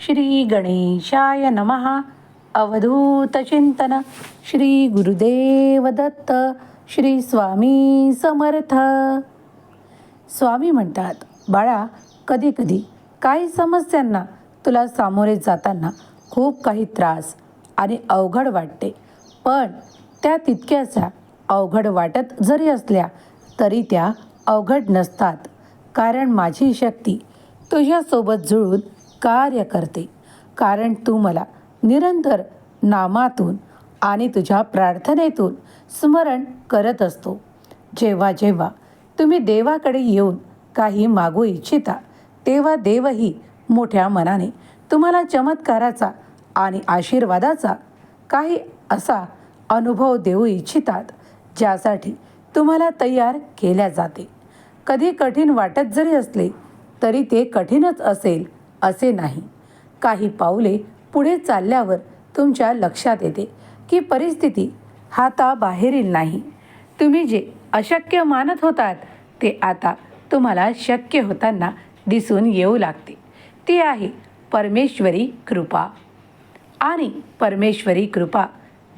श्री गणेशाय नमः. अवधूतचिंतन श्री गुरुदेव दत्त. श्री स्वामी समर्थ. स्वामी म्हणतात बाळा कधीकधी काही समस्यांना तुला सामोरे जाताना खूप काही त्रास आणि अवघड वाटते. पण त्या तितक्याशा अवघड वाटत जरी असल्या तरी त्या अवघड नसतात. कारण माझी शक्ती तुझ्यासोबत जुळून कार्य करते कारण तू मला निरंतर नामातून आणि तुझ्या प्रार्थनेतून स्मरण करत असतो. जेव्हा जेव्हा तुम्ही देवाकडे येऊन काही मागू इच्छिता तेव्हा देवही मोठ्या मनाने तुम्हाला चमत्काराचा आणि आशीर्वादाचा काही असा अनुभव देऊ इच्छितात ज्यासाठी तुम्हाला तयार केल्या जाते. कधी कठीण वाटत जरी असले तरी ते कठीणच असेल असे नाही. काही पावले पुढे चालल्यावर तुमच्या लक्षात येते की परिस्थिती हाताबाहेरील नाही. तुम्ही जे अशक्य मानत होतात ते आता तुम्हाला शक्य होताना दिसून येऊ लागते. ती आहे परमेश्वरी कृपा. आणि परमेश्वरी कृपा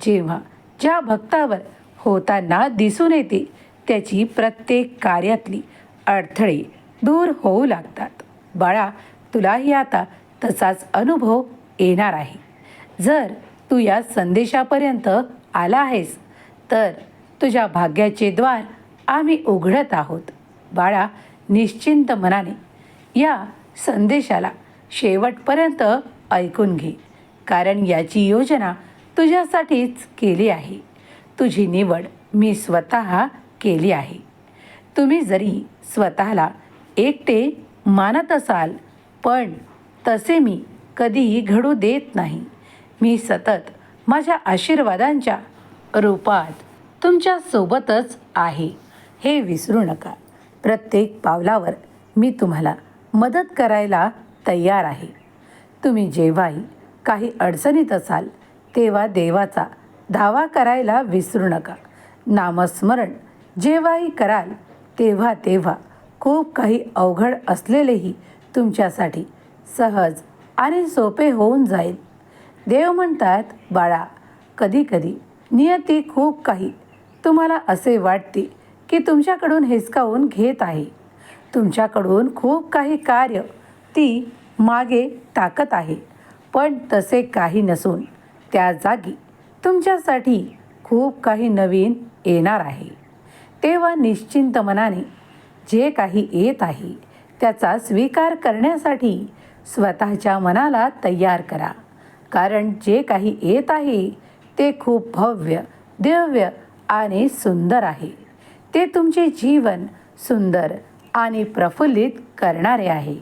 जेव्हा ज्या भक्तावर होताना दिसून येते त्याची प्रत्येक कार्यातली अडथळे दूर होऊ लागतात. बाळा तुलाही आता तसाच अनुभव येणार आहे. जर तू या संदेशापर्यंत आला आहेस तर तुझ्या भाग्याचे द्वार आम्ही उघडत आहोत. बाळा निश्चिंत मनाने या संदेशाला शेवटपर्यंत ऐकून घे कारण याची योजना तुझ्यासाठीच केली आहे. तुझी निवड मी स्वतः केली आहे. तुम्ही जरी स्वतःला एकटे मानत असाल पण तसे मी कधीही घडू देत नाही. मी सतत माझ्या आशीर्वादांच्या रूपात तुमच्यासोबतच आहे. हे विसरू नका. प्रत्येक पावलावर मी तुम्हाला मदत करायला तयार आहे. तुम्ही जेव्हाही काही अडचणीत असाल तेव्हा देवाचा धावा करायला विसरू नका. नामस्मरण जेव्हाही कराल तेव्हा तेव्हा खूप काही अवघड असलेलेही तुमच्यासाठी सहज आणि सोपे होऊन जाईल. देव म्हणतात बाळा कधीकधी नियती खूप काही. तुम्हाला असे वाटते की तुमच्याकडून हिसकावून घेत आहे. तुमच्याकडून खूप काही कार्य ती मागे टाकत आहे. पण तसे काही नसून त्या जागी तुमच्यासाठी खूप काही नवीन येणार आहे. तेव्हा निश्चिंत मनाने जे काही येत आहे त्याचा स्वीकार करण्यासाठी स्वतःच्या मनाला तयार करा. कारण जे काही येत आहे ते खूप भव्य दिव्य आणि सुंदर आहे. ते तुमचे जीवन सुंदर आणि प्रफुल्लित करणारे आहे.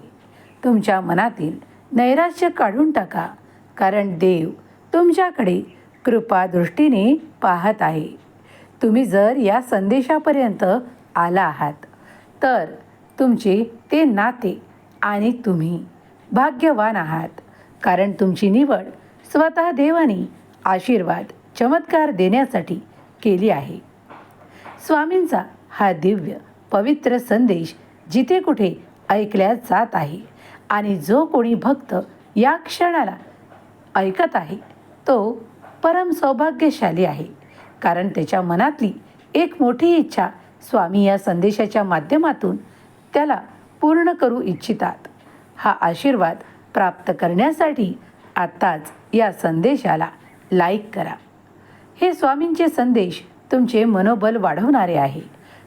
तुमच्या मनातील नैराश्य काढून टाका कारण देव तुमच्याकडे कृपादृष्टीने पाहत आहे. तुम्ही जर या संदेशापर्यंत आला आहात तर तुमचे ते नाते आणि तुम्ही भाग्यवान आहात. कारण तुमची निवड स्वतः देवाने आशीर्वाद चमत्कार देण्यासाठी केली आहे. स्वामींचा हा दिव्य पवित्र संदेश जिथे कुठे ऐकल्या जात आहे आणि जो कोणी भक्त या क्षणाला ऐकत आहे तो परम सौभाग्यशाली आहे. कारण त्याच्या मनातली एक मोठी इच्छा स्वामी या संदेशाच्या माध्यमातून त्याला पूर्ण करू इच्छितात. हा आशीर्वाद प्राप्त करण्यासाठी आत्ताच या संदेशाला लाईक करा. हे स्वामींचे संदेश तुमचे मनोबल वाढवणारे आहे.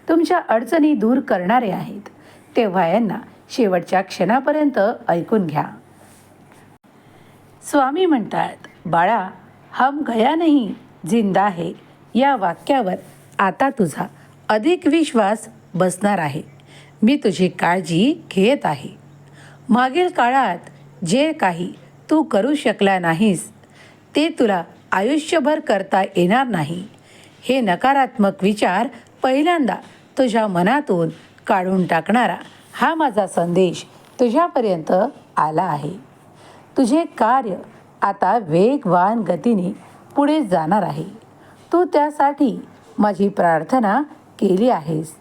तुमच्या अडचणी दूर करणारे आहेत. तेव्हा यांना शेवटच्या क्षणापर्यंत ऐकून घ्या. स्वामी म्हणतात बाळा हम गया नाही जिंदा आहे या वाक्यावर आता तुझा अधिक विश्वास बसणार आहे. मी तुझी काळजी घेत आहे. मागील काळात जे काही तू करू शकला नाहीस ते तुला आयुष्यभर करता येणार नाही. हे नकारात्मक विचार पहिल्यांदा तुझ्या मनातून काढून टाकणारा हा माझा संदेश तुझ्यापर्यंत आला आहे. तुझे कार्य आता वेगवान गतीने पुढे जाणार आहे. तू त्यासाठी माझी प्रार्थना केली आहेस.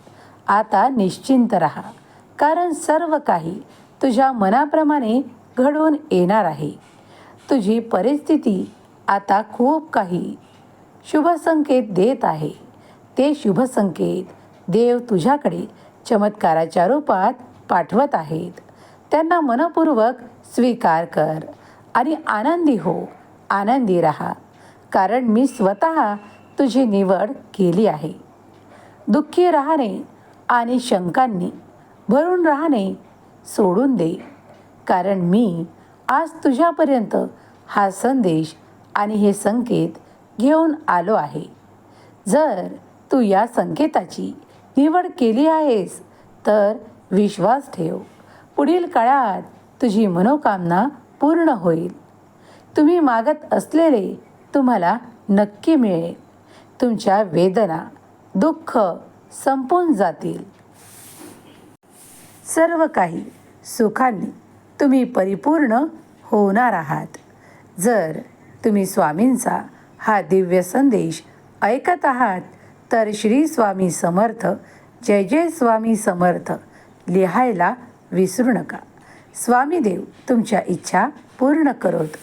आता निश्चिंत रहा कारण सर्व काही तुझ्या मनाप्रमाणे घडून येणार आहे. तुझी परिस्थिती आता खूप काही शुभसंकेत देत आहे. ते शुभसंकेत देव तुझ्याकडे चमत्काराच्या रूपात पाठवत आहेत. त्यांना मनपूर्वक स्वीकार कर आणि आनंदी हो आनंदी राहा कारण मी स्वतः तुझी निवड केली आहे. दुःखी राहणे आणि शंकांनी भरून राहणे सोडून दे. कारण मी आज तुझ्यापर्यंत हा संदेश आणि हे संकेत घेऊन आलो आहे. जर तू या संकेताची निवड केली आहेस तर विश्वास ठेव. पुढील काळात तुझी मनोकामना पूर्ण होईल. तुम्ही मागत असलेले तुम्हाला नक्की मिळेल. तुमच्या वेदना दुःख संपून जातील. सर्व काही सुखांनी तुम्ही परिपूर्ण होणार आहात. जर तुम्ही स्वामींचा हा दिव्य संदेश ऐकत आहात तर श्री स्वामी समर्थ जय जय स्वामी समर्थ लिहायला विसरू नका. स्वामीदेव तुमच्या इच्छा पूर्ण करोत.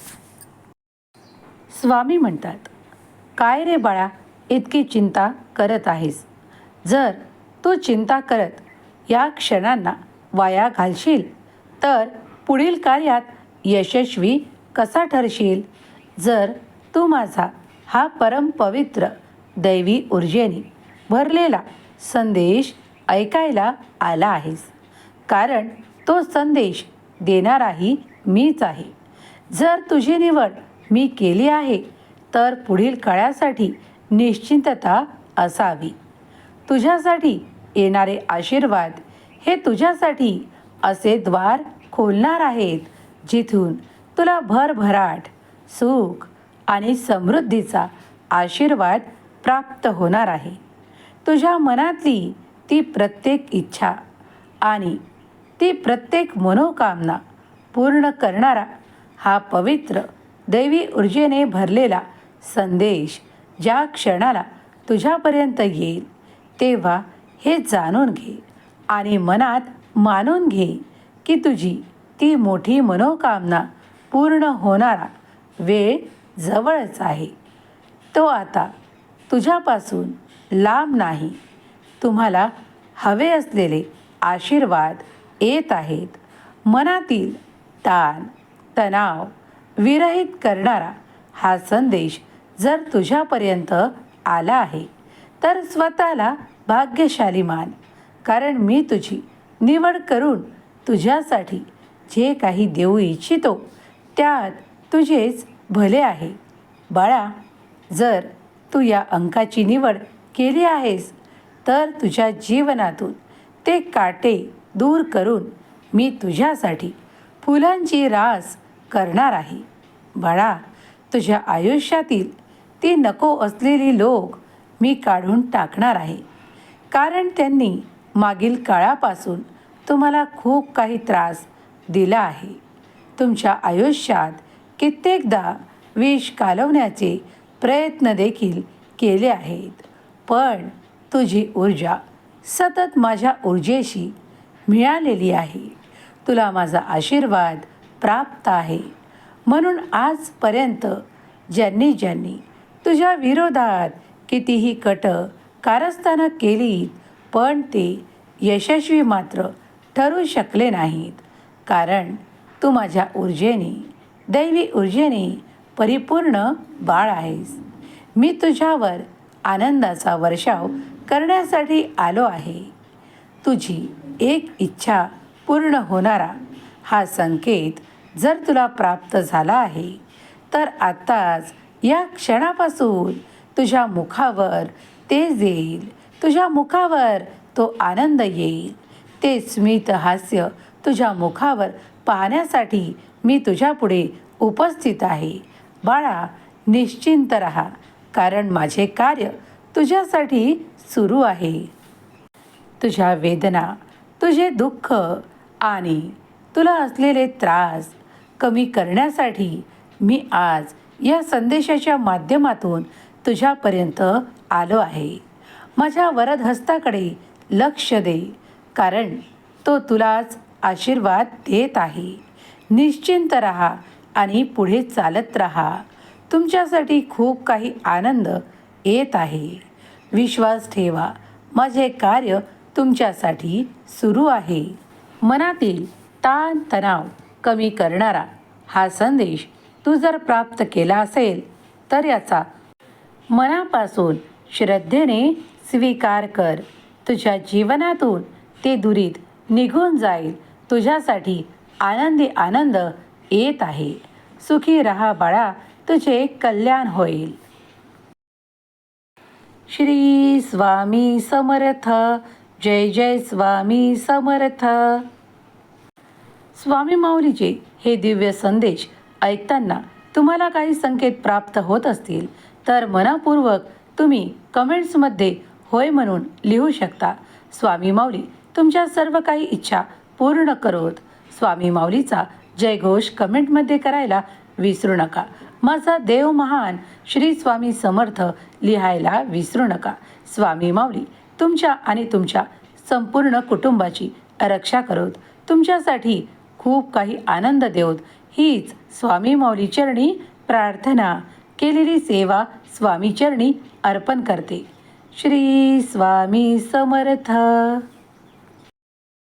स्वामी म्हणतात काय रे बाळा इतकी चिंता करत आहेस? जर तू चिंता करत या क्षणांना वाया घालशील तर पुढील कार्यात यशस्वी कसा ठरशील? जर तू माझा हा परमपवित्र दैवी ऊर्जेने भरलेला संदेश ऐकायला आला आहेस कारण तो संदेश देणाराही मीच आहे. जर तुझी निवड मी केली आहे तर पुढील काळासाठी निश्चिंतता असावी. तुझ्यासाठी येणारे आशीर्वाद हे तुझ्यासाठी असे द्वार खोलणार आहेत जिथून तुला भरभराट सुख आणि समृद्धीचा आशीर्वाद प्राप्त होणार आहे. तुझ्या मनातली ती प्रत्येक इच्छा आणि ती प्रत्येक मनोकामना पूर्ण करणारा हा पवित्र दैवी ऊर्जेने भरलेला संदेश ज्या क्षणाला तुझ्यापर्यंत येईल. तेव्हा हे जाणून घे आणि मनात मानून घे की तुझी ती मोठी मनोकामना पूर्ण होणारा वेळ जवळच आहे. तो आता तुझ्यापासून लांब नाही. तुम्हाला हवे असलेले आशीर्वाद येत आहेत. मनातील ताण तणाव विरहित करणारा हा संदेश जर तुझ्यापर्यंत आला आहे तर स्वतःला भाग्यशाली मान. कारण मी तुझी निवड करून तुझ्यासाठी जे काही देऊ इच्छितो त्यात तुझेच भले आहे. बाळा जर तू या अंकाची निवड केली आहेस तर तुझ्या जीवनातून ते काटे दूर करून मी तुझ्यासाठी फुलांची रास करणार आहे. बाळा तुझ्या आयुष्यातील ती नको असलेली लोक मी काढून टाकणार आहे. कारण त्यांनी मागील काळापासून तुम्हाला खूप काही त्रास दिला आहे. तुमच्या आयुष्यात कित्येकदा विष कालवण्याचे प्रयत्न देखील केले आहेत. पण तुझी ऊर्जा सतत माझ्या ऊर्जेशी मिळालेली आहे. तुला माझा आशीर्वाद प्राप्त आहे. म्हणून आजपर्यंत ज्यांनी ज्यांनी तुझ्या विरोधात कितीही कट कारस्थानं केली पण ते यशस्वी मात्र ठरू शकले नाहीत. कारण तू माझ्या ऊर्जेने दैवी ऊर्जेने परिपूर्ण बाळ आहेस. मी तुझ्यावर आनंदाचा वर्षाव करण्यासाठी आलो आहे. तुझी एक इच्छा पूर्ण होणारा हा संकेत जर तुला प्राप्त झाला आहे तर आत्ताच या क्षणापासून तुझ्या मुखावर तेज येईल तुझ्या मुखावर तो आनंद येईल. ते स्मित हास्य तुझ्या मुखावर पाहण्यासाठी मी तुझ्यापुढे उपस्थित आहे. बाळा निश्चिंत रहा कारण माझे कार्य तुझ्यासाठी सुरू आहे. तुझ्या वेदना तुझे दुःख आणि तुला असलेले त्रास कमी करण्यासाठी मी आज या संदेशाच्या माध्यमातून तुझ्यापर्यंत आलो आहे. माझ्या वरदहस्ताकडे लक्ष दे कारण तो तुलाच आशीर्वाद देत आहे. निश्चिंत राहा आणि पुढे चालत राहा. तुमच्यासाठी खूप काही आनंद येत आहे. विश्वास ठेवा माझे कार्य तुमच्यासाठी सुरू आहे. मनातील ताण तणाव कमी करणारा हा संदेश तू जर प्राप्त केला असेल तर याचा मनापासून श्रद्धेने स्वीकार कर. तुझ्या जीवनातून ते दुरीत निघून जाईल. तुझ्यासाठी आनंदी आनंद येत आहे. सुखी रहा बाळा तुझे कल्याण होईल. श्री स्वामी समर्थ. जय जय स्वामी समर्थ. स्वामी माऊलीचे हे दिव्य संदेश ऐकताना तुम्हाला काही संकेत प्राप्त होत असतील. तर मनापूर्वक तुम्ही कमेंट्समध्ये होय म्हणून लिहू शकता. स्वामी माऊली तुमच्या सर्व काही इच्छा पूर्ण करोत. स्वामी माऊलीचा जयघोष कमेंटमध्ये करायला विसरू नका. माझा देव महान श्री स्वामी समर्थ लिहायला विसरू नका. स्वामी माऊली तुमच्या आणि तुमच्या संपूर्ण कुटुंबाची रक्षा करोत. तुमच्यासाठी खूप काही आनंद देऊत हीच स्वामी माऊली चरणी प्रार्थना. केलेली सेवा स्वामीचरणी अर्पण करते. श्री स्वामी समर्थ.